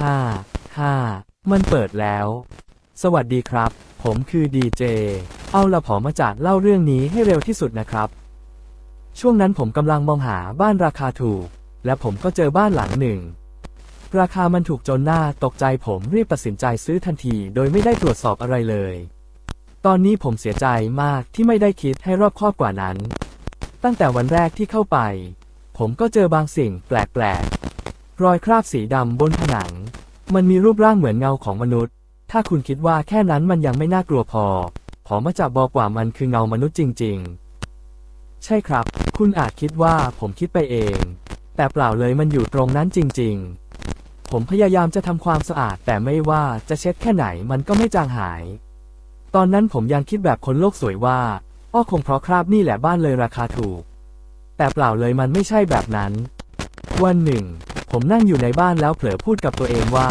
ห้าห้ามันเปิดแล้ว สวัสดีครับ ผมคือดีเจ เอาละผอมาจัดเล่าเรื่องนี้ให้เร็วที่สุดนะครับ ช่วงนั้นผมกำลังมองหาบ้านราคาถูก และผมก็เจอบ้านหลังหนึ่ง ราคามันถูกจนหน้าตกใจผมรีบตัดสินใจซื้อทันที โดยไม่ได้ตรวจสอบอะไรเลย ตอนนี้ผมเสียใจมากที่ไม่ได้คิดให้รอบคอบกว่านั้น ตั้งแต่วันแรกที่เข้าไป ผมก็เจอบางสิ่งแปลกๆ รอยคราบสีดำบนผนัง มันมีรูปร่างเหมือนเงาของมนุษย์ ถ้าคุณคิดว่าแค่นั้นมันยังไม่น่ากลัวพอผมมาจับบอกว่ามันคือเงามนุษย์จริง ๆ ใช่ครับ คุณอาจคิดว่าผมคิดไปเอง แต่เปล่าเลยมันอยู่ตรงนั้นจริง ๆ ผมพยายามจะทำความสะอาด แต่ไม่ว่าจะเช็ดแค่ไหนมันก็ไม่จางหาย ตอนนั้นผมยังคิดแบบคนโลกสวยว่าอ้อคงเพราะคราบนี่แหละบ้านเลยราคาถูก แต่เปล่าเลยมันไม่ใช่แบบนั้น วันหนึ่ง ผมนั่งอยู่ในบ้านแล้วเผลอพูดกับตัวเองว่า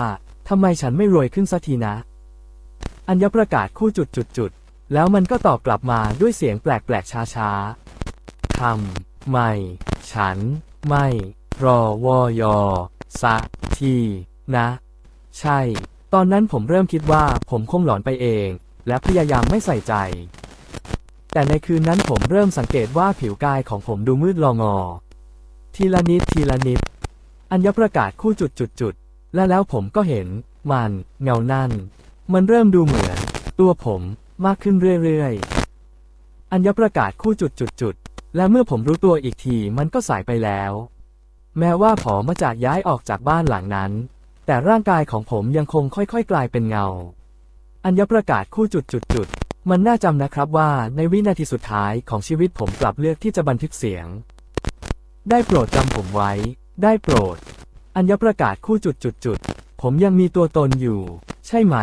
ทำไมฉันไม่รวยขึ้นสักทีนะ อัญญประกาศคู่จุดจุดจุดแล้วมันก็ตอบกลับมาด้วยเสียงแปลกแปลกช้าช้าๆทำไม่ ฉัน ไม่รอวอยอสะทีนะ ใช่ ตอนนั้นผมเริ่มคิดว่าผมคงหลอนไปเอง และพยายามไม่ใส่ใจ แต่ในคืนนั้นผมเริ่มสังเกตว่าผิวกายของผมดูมืดลองอ ทีละนิดทีละนิด อัญญประกาศคู่จุดจุดจุดและแล้วผมก็เห็น มันเงานั่น มันเริ่มดูเหมือน ตัวผมมากขึ้นเรื่อยๆ อัญญประกาศคู่จุดจุดจุดและเมื่อผมรู้ตัวอีกทีมันก็สายไปแล้ว แม้ว่าผอมาจากย้ายออกจากบ้านหลังนั้น แต่ร่างกายของผมยังคงค่อยๆ กลายเป็นเงา อัญญประกาศคู่จุดจุดจุดมันน่าจำนะครับว่าในวินาทีสุดท้ายของชีวิตผมกลับเลือกที่จะบันทึกเสียง ได้โปรดจำผมไว้ ได้โปรด อัญญประกาศคู่จุดจุดจุด ผมยังมีตัวตนอยู่ ใช่ไหม